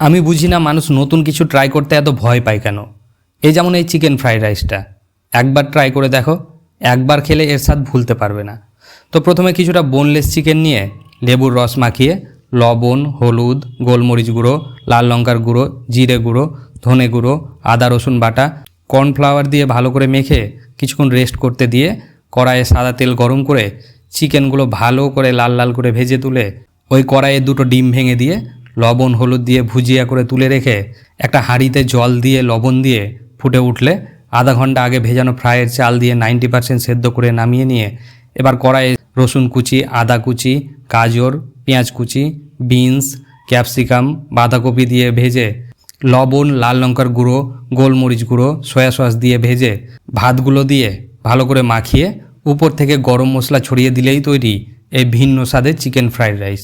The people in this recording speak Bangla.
আমি বুঝি না মানুষ নতুন কিছু ট্রাই করতে এত ভয় পায় কেন? এই যেমন এই চিকেন ফ্রাইড রাইসটা একবার ট্রাই করে দেখো, একবার খেলে এর স্বাদ ভুলতে পারবে না। তো প্রথমে কিছুটা বোনলেস চিকেন নিয়ে লেবুর রস মাখিয়ে লবণ, হলুদ, গোলমরিচ গুঁড়ো, লাল লঙ্কার গুঁড়ো, জিরে গুঁড়ো, ধনে গুঁড়ো, আদা, রসুন বাটা কর্নফ্লাওয়ার দিয়ে ভালো করে মেখে কিছুক্ষণ রেস্ট করতে দিয়ে কড়াইয়ে সাদা তেল গরম করে চিকেনগুলো ভালো করে লাল লাল করে ভেজে তুলে ওই কড়াইয়ে দুটো ডিম ভেঙে দিয়ে লবণ হলুদ দিয়ে ভুজিয়া করে তুলে রেখে একটা হাঁড়িতে জল দিয়ে, লবণ দিয়ে ফুটে উঠলে আধা ঘণ্টা আগে ভেজানো ফ্রাইয়ের চাল দিয়ে নাইনটি পার্সেন্ট সেদ্ধ করে নামিয়ে নিয়ে এবার কড়াইয়ে রসুন কুচি, আদা কুচি, গাজর, পেঁয়াজ কুচি, বিনস, ক্যাপসিকাম, বাঁধাকপি দিয়ে ভেজে, লবণ, লাল লঙ্কার গুঁড়ো, গোলমরিচ গুঁড়ো, সয়া সস দিয়ে ভেজে ভাতগুলো দিয়ে ভালো করে মাখিয়ে উপর থেকে গরম মশলা ছড়িয়ে দিলেই তৈরি এই ভিন্ন স্বাদের চিকেন ফ্রাইড রাইস।